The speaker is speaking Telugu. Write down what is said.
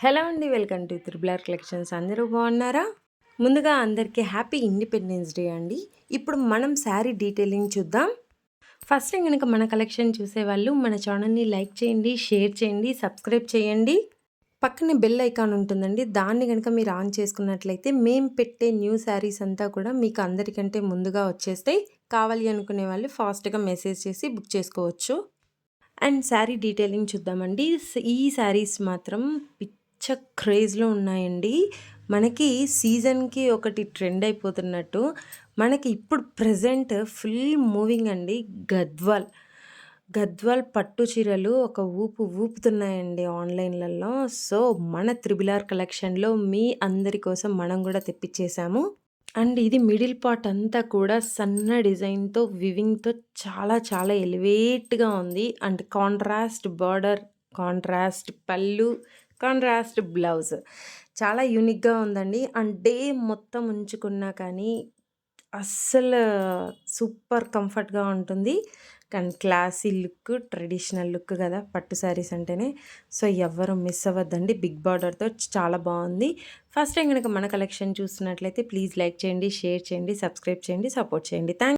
హలో అండి వెల్కమ్ టు త్రిబులర్ కలెక్షన్స్. అందరూ బాగున్నారా? ముందుగా అందరికీ హ్యాపీ ఇండిపెండెన్స్ డే అండి. ఇప్పుడు మనం శారీ డీటెయిలింగ్ చూద్దాం. ఫస్ట్ కనుక మన కలెక్షన్ చూసేవాళ్ళు మన ఛానల్ని లైక్ చేయండి షేర్ చేయండి సబ్స్క్రైబ్ చేయండి. పక్కనే బెల్ ఐకాన్ ఉంటుందండి. దాన్ని కనుక మీరు ఆన్ చేసుకున్నట్లయితే మేము పెట్టే న్యూ శారీస్ అంతా కూడా మీకు అందరికంటే ముందుగా వచ్చేస్తే కావాలి అనుకునే వాళ్ళు ఫాస్ట్గా మెసేజ్ చేసి బుక్ చేసుకోవచ్చు. అండ్ శారీ డీటెయిలింగ్ చూద్దామండి. ఈ శారీస్ మాత్రం పిచ్చ క్రేజ్లో ఉన్నాయండి. మనకి సీజన్కి ఒకటి ట్రెండ్ అయిపోతున్నట్టు మనకి ఇప్పుడు ప్రజెంట్ ఫుల్ మూవింగ్ అండి గద్వాల్. గద్వాల్ పట్టు చీరలు ఒక ఊపు ఊపుతున్నాయండి ఆన్లైన్లలో. సో మన త్రిబులార్ కలెక్షన్లో మీ అందరి కోసం మనం కూడా తెప్పించేసాము అండ్ ఇది మిడిల్ పార్ట్ అంతా కూడా సన్న డిజైన్‌తో, వివింగ్‌తో చాలా చాలా ఎలివేట్‌గా ఉంది. అండ్ కాంట్రాస్ట్ బార్డర్, కాంట్రాస్ట్ పళ్ళు, కాంట్రాస్ట్ బ్లౌజ్. చాలా యూనిక్‌గా ఉందండి. అండ్ డే మొత్తం ఉంచుకున్నా కానీ అస్సలు సూపర్ కంఫర్ట్‌గా ఉంటుంది. కానీ క్లాసీ లుక్, ట్రెడిషనల్ లుక్ కదా పట్టు శారీస్ అంటేనే. సో, ఎవరు మిస్ అవ్వద్దండి. బిగ్ బార్డర్‌తో చాలా బాగుంది ఫస్ట్ టైం కనుక మన కలెక్షన్ చూస్తున్నట్లయితే ప్లీజ్ లైక్ చేయండి, షేర్ చేయండి, సబ్స్క్రైబ్ చేయండి, సపోర్ట్ చేయండి. థ్యాంక్